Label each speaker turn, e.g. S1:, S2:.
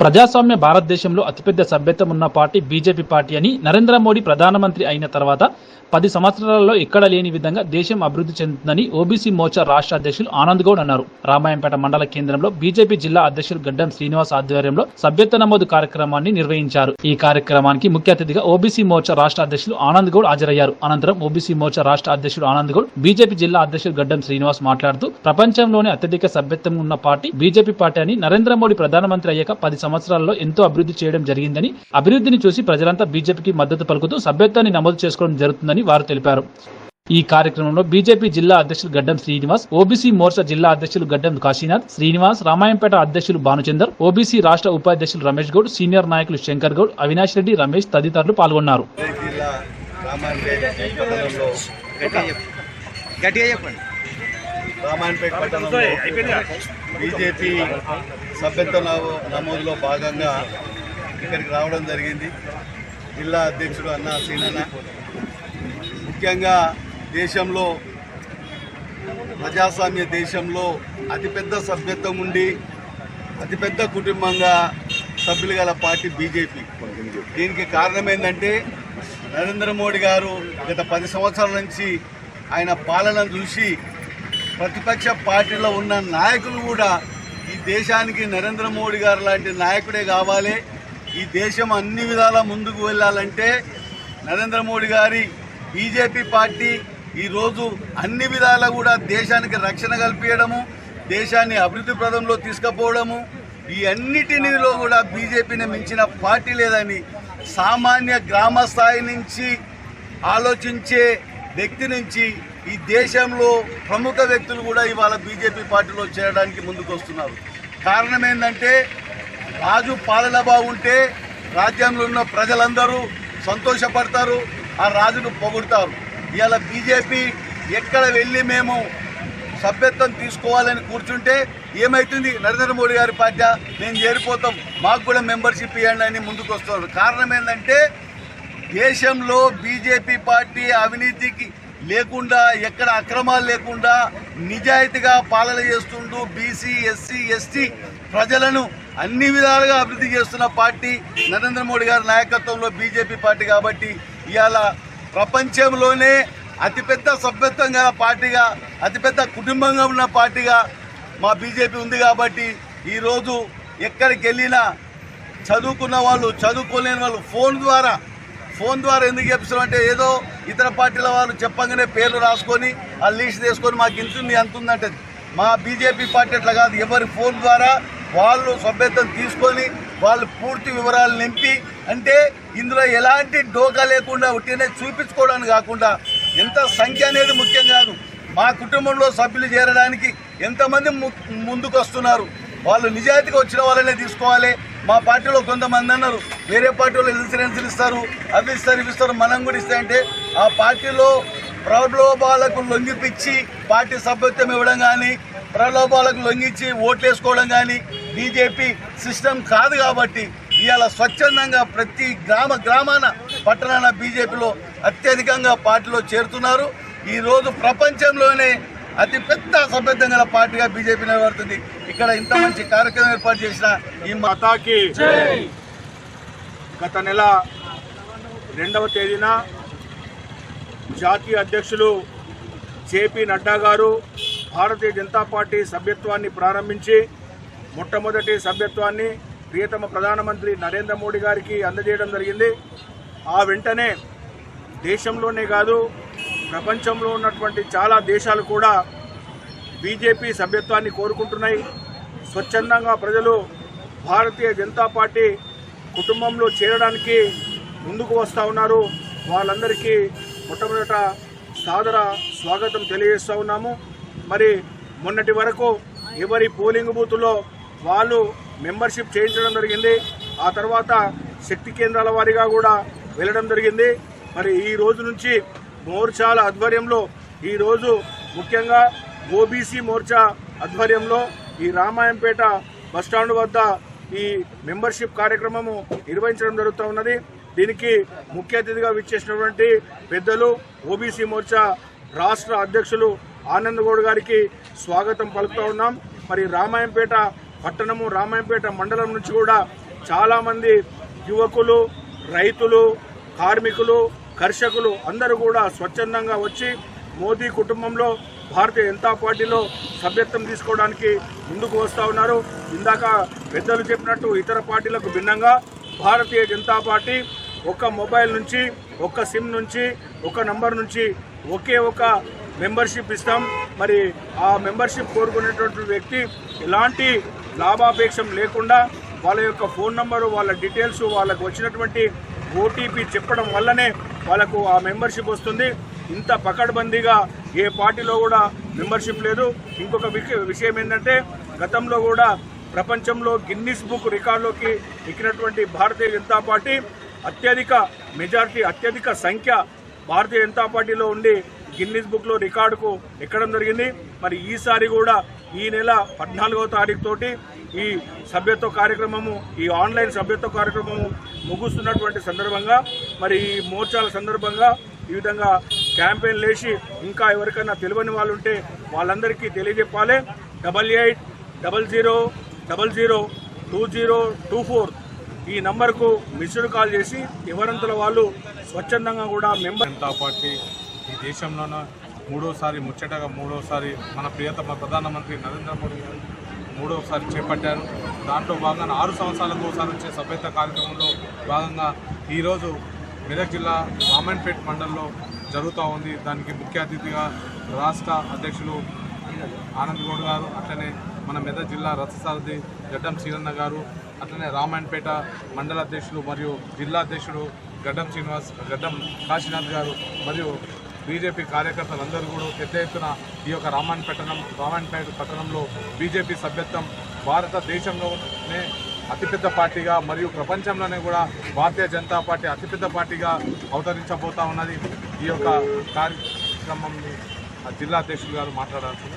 S1: ప్రజాస్వామ్య భారతదేశంలో అతిపెద్ద సభ్యత్వం ఉన్న పార్టీ బీజేపీ పార్టీ అని నరేంద్ర మోడీ ప్రధానమంత్రి అయిన తర్వాత పది సంవత్సరాలలో ఎక్కడ లేని విధంగా దేశం అభివృద్ధి చెందుతుందని ఓబీసీ మోర్చా రాష్ట్ర అధ్యక్షులు ఆనంద్ గౌడ్ అన్నారు. రామాయంపేట మండల కేంద్రంలో బీజేపీ జిల్లా అధ్యక్షులు గడ్డం శ్రీనివాస్ ఆధ్వర్యంలో సభ్యత్వ నమోదు కార్యక్రమాన్ని నిర్వహించారు. ఈ కార్యక్రమానికి ముఖ్య అతిథిగా ఓబీసీ మోర్చా రాష్ట్ర అధ్యక్షులు ఆనంద్ గౌడ్ హాజరయ్యారు. అనంతరం ఓబీసీ మోర్చా రాష్ట్ర అధ్యక్షుడు ఆనంద్ గౌడ్ బీజేపీ జిల్లా అధ్యక్షుడు గడ్డం శ్రీనివాస్ మాట్లాడుతూ ప్రపంచంలోనే అత్యధిక సభ్యత్వం ఉన్న పార్టీ బీజేపీ పార్టీ అని నరేంద్ర మోడీ ప్రధానమంత్రి అయ్యాక పది సంవత్సరాల్లో ఎంతో అభివృద్ధి చేయడం జరిగిందని అభివృద్ధిని చూసి ప్రజలంతా బీజేపీకి మద్దతు పలుకుతూ సభ్యత్వాన్ని నమోదు చేసుకోవడం జరుగుతుందని వారు తెలిపారు. ఈ కార్యక్రమంలో బీజేపీ జిల్లా అధ్యక్షులు గడ్డం శ్రీనివాస్ ఓబీసీ మోర్చా జిల్లా అధ్యక్షులు గడ్డం కాశీనాథ్ శ్రీనివాస్ రామాయంపేట అధ్యక్షులు భానుచందర్ ఓబీసీ రాష్ట్ర ఉపాధ్యక్షులు రమేష్ గౌడ్ సీనియర్ నాయకులు శంకర్ గౌడ్ అవినాష్ రెడ్డి రమేష్ తదితరులు పాల్గొన్నారు.
S2: గట్టిగా చెప్పండి.
S3: రామాయణపేట పట్టణంలో బీజేపీ సభ్యత్వ నమో- నమోదులో భాగంగా ఇక్కడికి రావడం జరిగింది. జిల్లా అధ్యక్షుడు అన్న సీనన్న. ముఖ్యంగా దేశంలో ప్రజాస్వామ్య దేశంలో అతిపెద్ద సభ్యత్వం ఉండి అతిపెద్ద కుటుంబంగా సభ్యులు గల పార్టీ బీజేపీ. దీనికి కారణం ఏంటంటే నరేంద్ర మోడీ గారు గత పది సంవత్సరాల నుంచి ఆయన పాలన చూసి ప్రతిపక్ష పార్టీలో ఉన్న నాయకులు కూడా ఈ దేశానికి నరేంద్ర మోడీ గారు లాంటి నాయకుడే కావాలి. ఈ దేశం అన్ని విధాల ముందుకు వెళ్ళాలంటే నరేంద్ర మోడీ గారి బీజేపీ పార్టీ ఈరోజు అన్ని విధాలా కూడా దేశానికి రక్షణ కల్పించడము దేశాన్ని అభివృద్ధి ప్రదంలో తీసుకుపోవడము ఈ అన్నిటినిలో కూడా బీజేపీని మించిన పార్టీ లేదని సామాన్య గ్రామ స్థాయి నుంచి ఆలోచించే వ్యక్తి నుంచి ఈ దేశంలో ప్రముఖ వ్యక్తులు కూడా ఇవాళ బీజేపీ పార్టీలో చేరడానికి ముందుకు వస్తున్నారు. కారణం ఏంటంటే రాజు పాలన బాగుంటే రాజ్యంలో ఉన్న ప్రజలందరూ సంతోషపడతారు ఆ రాజును పొగుడతారు. ఇవాళ బీజేపీ ఎక్కడ వెళ్ళి మేము సభ్యత్వం తీసుకోవాలని కూర్చుంటే ఏమైతుంది? నరేంద్ర మోడీ గారి పార్టీ మేము చేరిపోతాం మాకు కూడా మెంబర్షిప్ ఇవ్వండి అని ముందుకు వస్తున్నారు. కారణం ఏంటంటే దేశంలో బీజేపీ పార్టీ అవినీతికి లేకుండా ఎక్కడ అక్రమాలు లేకుండా నిజాయితీగా పాలన చేస్తుంటూ బీసీ ఎస్సీ ఎస్టీ ప్రజలను అన్ని విధాలుగా అభివృద్ధి చేస్తున్న పార్టీ నరేంద్ర మోడీ గారి నాయకత్వంలో బీజేపీ పార్టీ కాబట్టి ఇవాళ ప్రపంచంలోనే అతిపెద్ద సభ్యత్వంగా పార్టీగా అతిపెద్ద కుటుంబంగా ఉన్న పార్టీగా మా బీజేపీ ఉంది కాబట్టి ఈరోజు ఎక్కడికి వెళ్ళినా చదువుకున్న వాళ్ళు చదువుకోలేని వాళ్ళు ఫోన్ ద్వారా ఫోన్ ద్వారా ఎందుకు చెప్తున్నాం అంటే ఏదో ఇతర పార్టీల వాళ్ళు చెప్పగానే పేర్లు రాసుకొని ఆ లీస్ట్ తీసుకొని మాకు ఇంత ఉంది అంత ఉందంటే మా బీజేపీ పార్టీ అట్లా కాదు. ఎవరి ఫోన్ ద్వారా వాళ్ళు సభ్యత్వం తీసుకొని వాళ్ళు పూర్తి వివరాలు నింపి అంటే ఇందులో ఎలాంటి డోకా లేకుండా ఉట్టినే చూపించుకోవడానికి కాకుండా ఎంత సంఖ్య అనేది ముఖ్యం కాదు. మా కుటుంబంలో సభ్యులు చేరడానికి ఎంతమంది ము- ముందుకు వస్తున్నారు వాళ్ళు నిజాయితీగా వచ్చిన వాళ్ళనే తీసుకోవాలి. మా పార్టీలో కొంతమంది అన్నారు వేరే పార్టీలో ఇన్సూరెన్స్లు ఇస్తారు అవి ఇస్తారు ఇవి ఇస్తారు మనం కూడా ఇస్తాయంటే ఆ పార్టీలో ప్రలోభాలకు లొంగిపిచ్చి పార్టీ సభ్యత్వం ఇవ్వడం కానీ ప్రలోభాలకు లొంగిచ్చి ఓట్లు వేసుకోవడం కానీ బీజేపీ సిస్టమ్ కాదు కాబట్టి ఇవాళ స్వచ్ఛందంగా ప్రతి గ్రామ గ్రామాన పట్టణాన బీజేపీలో అత్యధికంగా పార్టీలో చేరుతున్నారు. ఈరోజు ప్రపంచంలోనే అతి పెద్ద సభ్యత్వం గల పార్టీగా బీజేపీ నిలబడుతుంది. ఇక్కడ ఇంత మంచి కార్యక్రమం ఏర్పాటు చేసిన ఈ
S4: మాతాకి గత నెల రెండవ తేదీన జాతీయ అధ్యక్షులు జేపీ నడ్డా గారు భారతీయ జనతా పార్టీ సభ్యత్వాన్ని ప్రారంభించి మొట్టమొదటి సభ్యత్వాన్ని ప్రియతమ ప్రధానమంత్రి నరేంద్ర మోడీ గారికి అందజేయడం జరిగింది. ఆ వెంటనే దేశంలోనే కాదు ప్రపంచంలో ఉన్నటువంటి చాలా దేశాలు కూడా బీజేపీ సభ్యత్వాన్ని కోరుకుంటున్నాయి. స్వచ్ఛందంగా ప్రజలు భారతీయ జనతా పార్టీ కుటుంబంలో చేరడానికి ముందుకు వస్తూ ఉన్నారు. వాళ్ళందరికీ మొట్టమొదట సాదర స్వాగతం తెలియజేస్తూ ఉన్నాము. మరి మొన్నటి వరకు ఎవరి పోలింగ్ బూత్లో వాళ్ళు మెంబర్షిప్ చేయించడం జరిగింది. ఆ తర్వాత శక్తి కేంద్రాల వారీగా కూడా వెళ్ళడం జరిగింది. మరి ఈ రోజు నుంచి మోర్చాల ఆధ్వర్యంలో ఈరోజు ముఖ్యంగా ఓబీసీ మోర్చా ఆధ్వర్యంలో ఈ రామాయంపేట బస్టాండ్ వద్ద ఈ మెంబర్షిప్ కార్యక్రమము నిర్వహించడం జరుగుతూ ఉన్నది. దీనికి ముఖ్య అతిథిగా విచ్చేసినటువంటి పెద్దలు ఓబీసీ మోర్చా రాష్ట్ర అధ్యక్షులు ఆనంద్ గౌడ్ గారికి స్వాగతం పలుకుతూ ఉన్నాం. మరి రామాయంపేట పట్టణము రామాయంపేట మండలం నుంచి కూడా చాలామంది యువకులు రైతులు కార్మికులు కర్షకులు అందరూ కూడా స్వచ్ఛందంగా వచ్చి మోదీ కుటుంబంలో భారతీయ జనతా పార్టీలో సభ్యత్వం తీసుకోవడానికి ముందుకు వస్తూ ఉన్నారు. ఇందాక పెద్దలు చెప్పినట్టు ఇతర పార్టీలకు భిన్నంగా భారతీయ జనతా పార్టీ ఒక మొబైల్ నుంచి ఒక సిమ్ నుంచి ఒక నంబర్ నుంచి ఒకే ఒక మెంబర్షిప్ ఇస్తాం. మరి ఆ మెంబర్షిప్ కోరుకునేటువంటి వ్యక్తి ఎలాంటి లాభాపేక్షం లేకుండా వాళ్ళ యొక్క ఫోన్ నంబరు వాళ్ళ డీటెయిల్స్ వాళ్ళకు వచ్చినటువంటి ఓటీపీ చెప్పడం వల్లనే వాళ్ళకు ఆ మెంబర్షిప్ వస్తుంది. ఇంత పకడ్బందీగా ఏ పార్టీలో కూడా మెంబర్షిప్ లేదు. ఇంకొక విషయం ఏంటంటే గతంలో కూడా ప్రపంచంలో గిన్నిస్ బుక్ రికార్డులోకి ఎక్కినటువంటి భారతీయ జనతా పార్టీ అత్యధిక మెజార్టీ అత్యధిక సంఖ్య భారతీయ జనతా పార్టీలో ఉండి గిన్నిస్ బుక్లో రికార్డుకు ఎక్కడం జరిగింది. మరి ఈసారి కూడా ఈ నెల పద్నాలుగవ తారీఖుతోటి ఈ సభ్యత్వ కార్యక్రమము ఈ ఆన్లైన్ సభ్యత్వ కార్యక్రమము ముగుస్తున్నటువంటి సందర్భంగా మరి ఈ మోర్చాల సందర్భంగా ఈ విధంగా క్యాంపెయిన్ లేచి ఇంకా ఎవరికైనా తెలియని వాళ్ళు ఉంటే వాళ్ళందరికీ తెలియజెప్పాలి. Double eight double zero double zero two zero two four ఈ నంబర్కు మిస్డ్ కాల్ చేసి ఎవరంతల వాళ్ళు స్వచ్ఛందంగా కూడా మెంబర్
S5: జనతా పార్టీ ఈ దేశంలోనూ మూడోసారి ముచ్చటగా మూడోసారి మన ప్రియతమ ప్రధానమంత్రి నరేంద్ర మోడీ గారు మూడోసారి చేపట్టారు. దాంట్లో భాగంగా ఆరు సంవత్సరాలకు ఒకసారి వచ్చే సభ్యత కార్యక్రమంలో భాగంగా ఈరోజు మెదక్ జిల్లా రామన్పేట్ మండలంలో జరుగుతూ ఉంది. దానికి ముఖ్య అతిథిగా రాష్ట్ర అధ్యక్షులు ఆనంద్ గౌడ్ గారు అట్లనే మన మెదక్ జిల్లా రథసారథి గడ్డం శ్రీరన్న గారు అట్లనే రామాయణపేట మండల అధ్యక్షులు మరియు జిల్లా అధ్యక్షుడు గడ్డం శ్రీనివాస్ గడ్డం కాశీనాథ్ గారు మరియు బీజేపీ కార్యకర్తలందరూ కూడా పెద్ద ఎత్తున ఈ యొక్క రామాయణ పట్టణం రామాయణపేట పట్టణంలో బీజేపీ సభ్యత్వం భారతదేశంలోనే అతిపెద్ద పార్టీగా మరియు ప్రపంచంలోనే కూడా భారతీయ జనతా పార్టీ అతిపెద్ద పార్టీగా అవతరించబోతా ఉన్నది. ఈ యొక్క కార్యక్రమం జిల్లా అధ్యక్షులు గారు మాట్లాడాల్సింది.